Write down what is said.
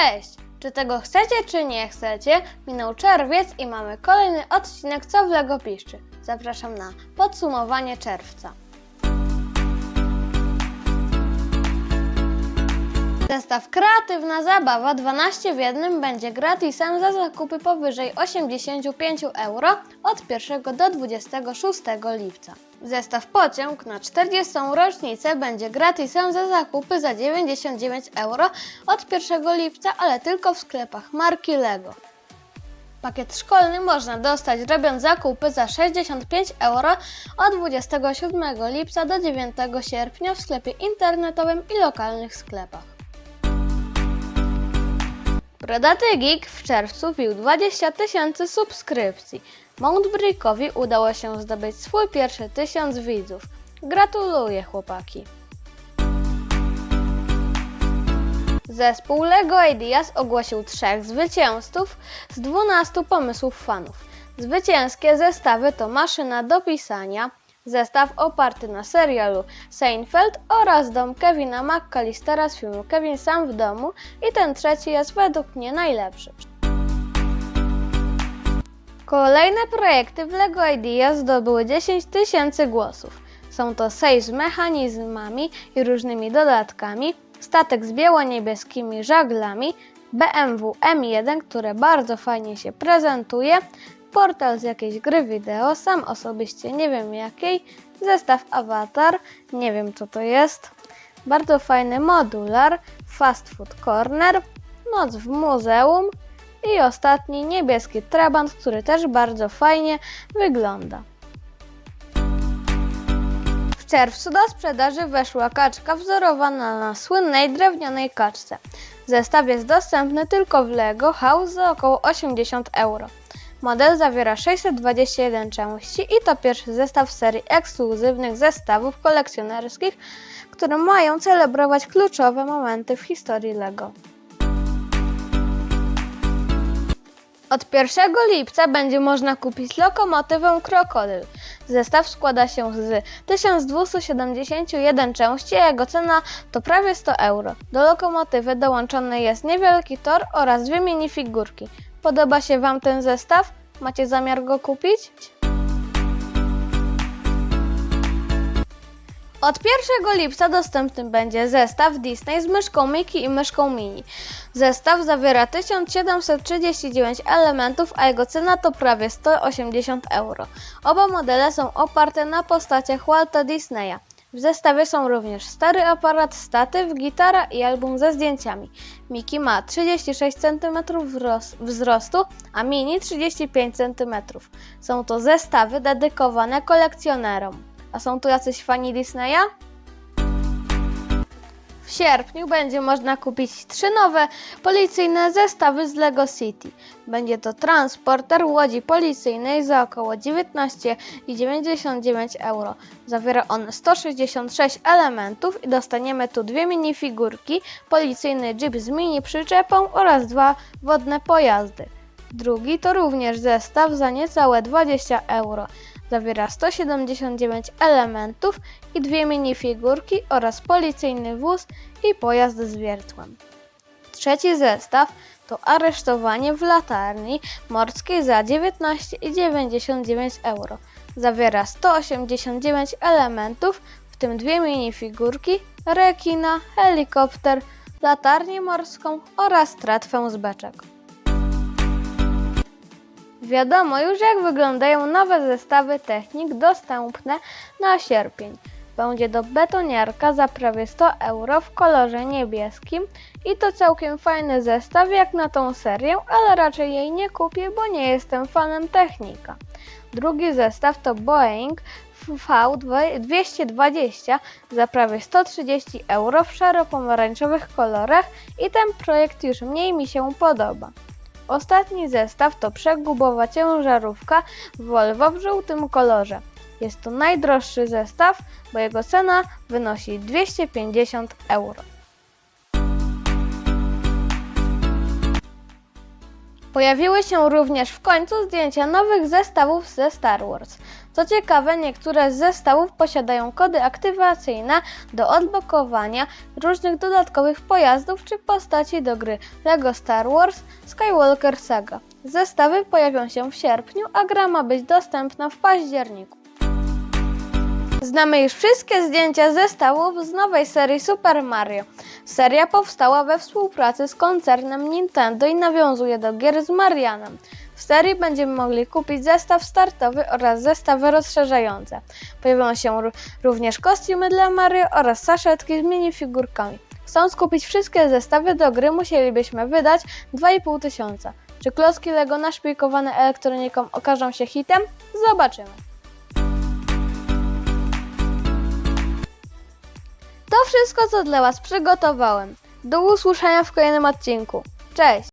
Cześć! Czy tego chcecie, czy nie chcecie? Minął czerwiec i mamy kolejny odcinek Co w Lego Piszczy. Zapraszam na podsumowanie czerwca. Zestaw Kreatywna Zabawa 12 w jednym będzie gratisem za zakupy powyżej 85 euro od 1 do 26 lipca. Zestaw Pociąg na 40. rocznicę będzie gratisem za zakupy za 99 euro od 1 lipca, ale tylko w sklepach marki Lego. Pakiet szkolny można dostać robiąc zakupy za 65 euro od 27 lipca do 9 sierpnia w sklepie internetowym i lokalnych sklepach. Brodaty Geek w czerwcu wbił 20 tysięcy subskrypcji. Mountbrickowi udało się zdobyć swój pierwszy tysiąc widzów. Gratuluję chłopaki. Zespół LEGO Ideas ogłosił trzech zwycięzców z 12 pomysłów fanów. Zwycięskie zestawy to maszyna do pisania, zestaw oparty na serialu Seinfeld oraz dom Kevina McCallistera z filmu Kevin sam w domu i ten trzeci jest według mnie najlepszy. Kolejne projekty w LEGO Ideas zdobyły 10 tysięcy głosów. Są to Sej z mechanizmami i różnymi dodatkami, statek z biało-niebieskimi żaglami, BMW M1, które bardzo fajnie się prezentuje, portal z jakiejś gry wideo, sam osobiście nie wiem jakiej, zestaw awatar, nie wiem co to jest, bardzo fajny modular, fast food corner, noc w muzeum i ostatni niebieski trabant, który też bardzo fajnie wygląda. W czerwcu do sprzedaży weszła kaczka wzorowana na słynnej drewnianej kaczce. Zestaw jest dostępny tylko w Lego House za około 80 euro. Model zawiera 621 części i to pierwszy zestaw serii ekskluzywnych zestawów kolekcjonerskich, które mają celebrować kluczowe momenty w historii Lego. Od 1 lipca będzie można kupić lokomotywę Krokodyl. Zestaw składa się z 1271 części, a jego cena to prawie 100 euro. Do lokomotywy dołączony jest niewielki tor oraz dwie minifigurki. Podoba się Wam ten zestaw? Macie zamiar go kupić? Od 1 lipca dostępny będzie zestaw Disney z myszką Mickey i myszką Mini. Zestaw zawiera 1739 elementów, a jego cena to prawie 180 euro. Oba modele są oparte na postaciach Walta Disneya. W zestawie są również stary aparat, statyw, gitara i album ze zdjęciami. Miki ma 36 cm wzrostu, a Mini 35 cm. Są to zestawy dedykowane kolekcjonerom. A są tu jacyś fani Disneya? W sierpniu będzie można kupić trzy nowe policyjne zestawy z Lego City. Będzie to transporter łodzi policyjnej za około 19,99 euro. Zawiera on 166 elementów i dostaniemy tu dwie minifigurki, policyjny jeep z mini przyczepą oraz dwa wodne pojazdy. Drugi to również zestaw za niecałe 20 euro. Zawiera 179 elementów i dwie minifigurki oraz policyjny wóz i pojazd z wiertłem. Trzeci zestaw to aresztowanie w latarni morskiej za 19,99 euro. Zawiera 189 elementów, w tym dwie minifigurki, rekina, helikopter, latarnię morską oraz tratwę z beczek. Wiadomo już jak wyglądają nowe zestawy technik dostępne na sierpień. Będzie to betoniarka za prawie 100 euro w kolorze niebieskim i to całkiem fajny zestaw jak na tą serię, ale raczej jej nie kupię, bo nie jestem fanem technika. Drugi zestaw to Boeing V220 za prawie 130 euro w szaro-pomarańczowych kolorach i ten projekt już mniej mi się podoba. Ostatni zestaw to przegubowa ciężarówka Volvo w żółtym kolorze. Jest to najdroższy zestaw, bo jego cena wynosi 250 euro. Pojawiły się również w końcu zdjęcia nowych zestawów ze Star Wars. Co ciekawe, niektóre z zestawów posiadają kody aktywacyjne do odblokowania różnych dodatkowych pojazdów czy postaci do gry LEGO Star Wars Skywalker Saga. Zestawy pojawią się w sierpniu, a gra ma być dostępna w październiku. Znamy już wszystkie zdjęcia zestawów z nowej serii Super Mario. Seria powstała we współpracy z koncernem Nintendo i nawiązuje do gier z Marianem. W serii będziemy mogli kupić zestaw startowy oraz zestawy rozszerzające. Pojawią się również kostiumy dla Mario oraz saszetki z minifigurkami. Chcąc kupić wszystkie zestawy do gry musielibyśmy wydać 2,5 tysiąca. Czy klocki Lego naszpikowane elektroniką okażą się hitem? Zobaczymy. To wszystko, co dla Was przygotowałem. Do usłyszenia w kolejnym odcinku. Cześć!